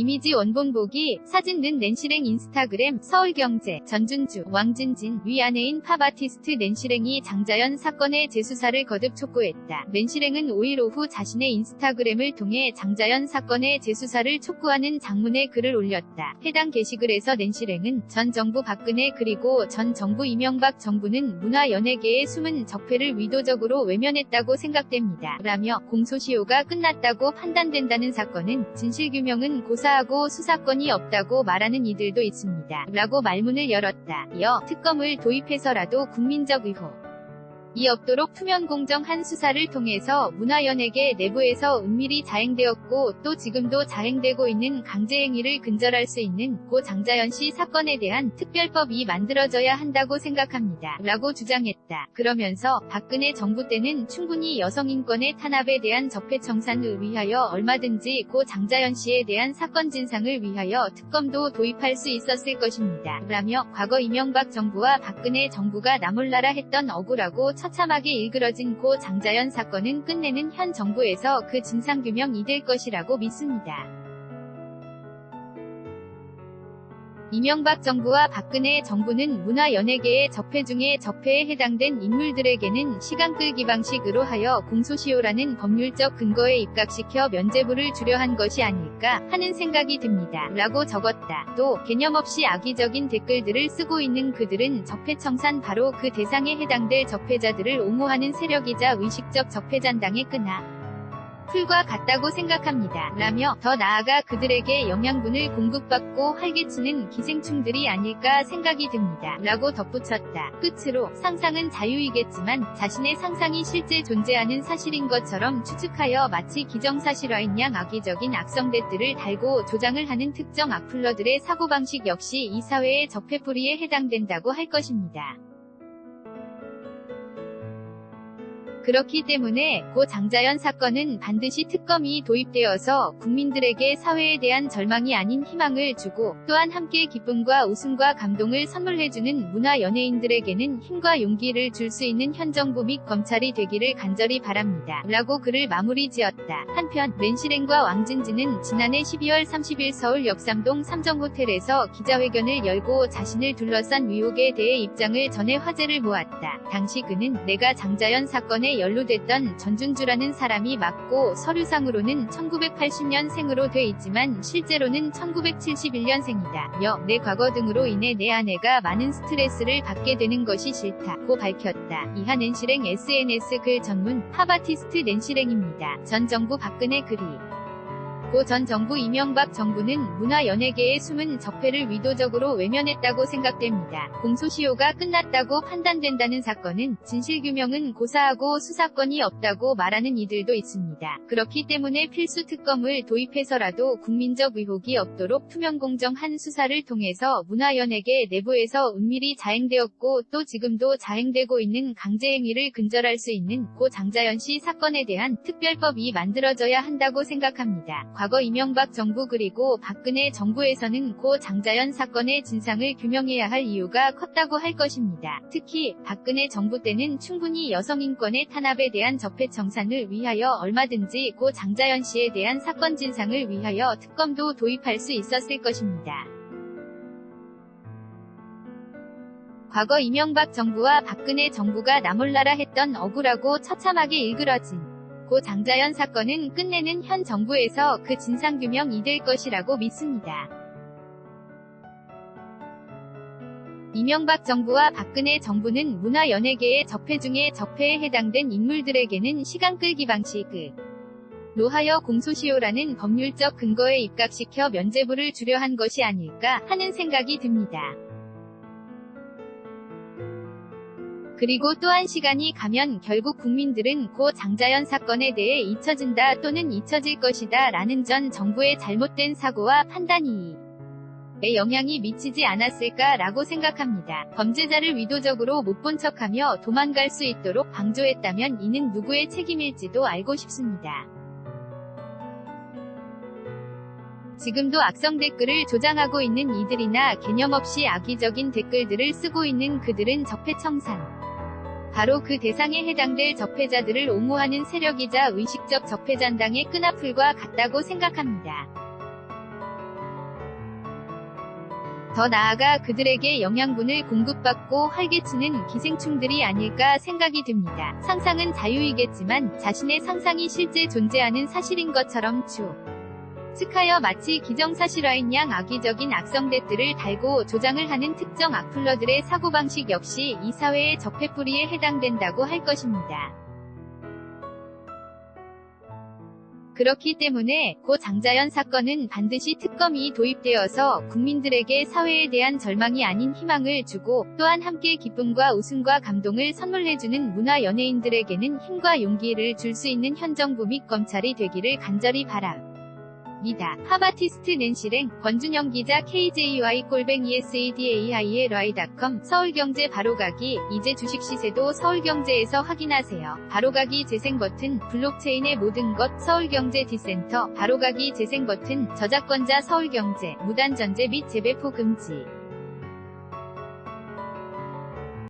이미지 원본 보기, 사진 는 낸시랭 인스타그램, 서울경제, 전준주, 왕진진, 위 아내인 팝아티스트 낸시랭이 장자연 사건의 재수사를 거듭 촉구했다. 낸시랭은 5일 오후 자신의 인스타그램을 통해 장자연 사건의 재수사를 촉구하는 장문의 글을 올렸다. 해당 게시글에서 낸시랭은 전 정부 박근혜 그리고 전 정부 이명박 정부는 문화연예계의 숨은 적폐를 의도적으로 외면했다고 생각됩니다. 라며 공소시효가 끝났다고 판단된다는 사건은 진실규명은 고사 하고 수사권이 없다고 말하는 이들도 있습니다. 라고 말문을 열었다. 이어 특검을 도입해서라도 국민적 의혹 이 없도록 투명 공정한 수사를 통해서 문화연예계 내부에서 은밀히 자행되었고 또 지금도 자행되고 있는 강제행위를 근절할 수 있는 고 장자연 씨 사건에 대한 특별법이 만들어져야 한다고 생각합니다. 라고 주장했다. 그러면서 박근혜 정부 때는 충분히 여성인권의 탄압에 대한 적폐청산을 위하여 얼마든지 고 장자연 씨에 대한 사건 진상을 위하여 특검도 도입할 수 있었을 것입니다. 라며 과거 이명박 정부와 박근혜 정부가 나몰라라 했던 억울하고 처참하게 일그러진 고 장자연 사건은 끝내는 현 정부에서 그 진상규명이 될 것이라고 믿습니다. 이명박 정부와 박근혜 정부는 문화연예계의 적폐 중에 적폐에 해당된 인물들에게는 시간 끌기 방식으로 하여 공소시효라는 법률적 근거에 입각시켜 면죄부를 주려 한 것이 아닐까 하는 생각이 듭니다. 라고 적었다. 또 개념 없이 악의적인 댓글들을 쓰고 있는 그들은 적폐청산 바로 그 대상에 해당될 적폐자들을 옹호하는 세력이자 의식적 적폐잔당의 끈하. 풀과 같다고 생각합니다. 라며 더 나아가 그들에게 영양분을 공급받고 활개치는 기생충들이 아닐까 생각이 듭니다. 라고 덧붙였다. 끝으로 상상은 자유이겠지만 자신의 상상이 실제 존재하는 사실인 것처럼 추측하여 마치 기정사실화인 양 악의적인 악성댓글을 달고 조장을 하는 특정 악플러들의 사고방식 역시 이 사회의 적폐뿌리에 해당된다고 할 것입니다. 그렇기 때문에 고 장자연 사건은 반드시 특검이 도입되어서 국민들에게 사회에 대한 절망이 아닌 희망을 주고 또한 함께 기쁨과 웃음과 감동을 선물해주는 문화 연예인들에게는 힘과 용기를 줄 수 있는 현 정부 및 검찰이 되기를 간절히 바랍니다. 라고 글을 마무리 지었다. 한편 렌시랭과 왕진지는 지난해 12월 30일 서울 역삼동 삼정호텔에서 기자회견을 열고 자신을 둘러싼 위혹에 대해 입장을 전해 화제를 모았다. 당시 그는 내가 장자연 사건에 연루됐던 전준주라는 사람이 맞고 서류상으로는 1980년생으로 돼 있지만 실제로는 1971년생이다. 여, 내 과거 등으로 인해 내 아내가 많은 스트레스를 받게 되는 것이 싫다고 밝혔다. 이하 낸시랭 SNS 글 전문 팝아티스트 낸시랭입니다. 전 정부 박근혜 글이 고 전 정부 이명박 정부는 문화연예계의 숨은 적폐를 의도적으로 외면했다고 생각됩니다. 공소시효가 끝났다고 판단된다는 사건은 진실규명은 고사하고 수사권이 없다고 말하는 이들도 있습니다. 그렇기 때문에 필수 특검을 도입해서라도 국민적 의혹이 없도록 투명공정한 수사를 통해서 문화연예계 내부에서 은밀히 자행되었고 또 지금도 자행되고 있는 강제행위를 근절할 수 있는 고 장자연 씨 사건에 대한 특별법이 만들어져야 한다고 생각합니다. 과거 이명박 정부 그리고 박근혜 정부에서는 고 장자연 사건의 진상을 규명해야 할 이유가 컸다고 할 것입니다. 특히 박근혜 정부 때는 충분히 여성 인권의 탄압에 대한 적폐 청산을 위하여 얼마든지 고 장자연 씨에 대한 사건 진상을 위하여 특검도 도입할 수 있었을 것입니다. 과거 이명박 정부와 박근혜 정부가 나몰라라 했던 억울하고 처참하게 일그러진 고 장자연 사건은 끝내는 현 정부에서 그 진상규명이 될 것이라고 믿습니다. 이명박 정부와 박근혜 정부는 문화연예계의 적폐 중에 적폐에 해당된 인물들에게는 시간 끌기 방식을 로하여 공소시효라는 법률적 근거에 입각시켜 면죄부를 주려 한 것이 아닐까 하는 생각이 듭니다. 그리고 또한 시간이 가면 결국 국민들은 고 장자연 사건에 대해 잊혀진다 또는 잊혀질 것이다 라는 전 정부의 잘못된 사고와 판단이 에 영향이 미치지 않았을까 라고 생각합니다. 범죄자를 의도적으로 못 본 척하며 도망갈 수 있도록 방조했다면 이는 누구의 책임일지도 알고 싶습니다. 지금도 악성 댓글을 조장하고 있는 이들이나 개념 없이 악의적인 댓글들을 쓰고 있는 그들은 적폐청산. 바로 그 대상에 해당될 적폐자들을 옹호하는 세력이자 의식적 적폐잔당의 끈앞풀과 같다고 생각합니다. 더 나아가 그들에게 영양분을 공급받고 활개치는 기생충들이 아닐까 생각이 듭니다. 상상은 자유이겠지만 자신의 상상이 실제 존재하는 사실인 것처럼 추. 스카여 마치 기정사실화인 양 악의적인 악성댓들을 달고 조장을 하는 특정 악플러들의 사고방식 역시 이 사회의 적폐뿌리에 해당된다고 할 것입니다. 그렇기 때문에 고 장자연 사건은 반드시 특검이 도입되어서 국민들에게 사회에 대한 절망이 아닌 희망을 주고 또한 함께 기쁨과 웃음과 감동을 선물해주는 문화 연예인들에게는 힘과 용기를 줄 수 있는 현 정부 및 검찰이 되기를 간절히 바 랍니다. 하바티스트 낸실행 권준영 기자 KJY 골뱅 ESADAILY.com 서울경제 바로가기 이제 주식 시세도 서울경제에서 확인하세요. 바로가기 재생 버튼 블록체인의 모든 것 서울경제 디센터 바로가기 재생 버튼 저작권자 서울경제 무단 전제 및 재배포 금지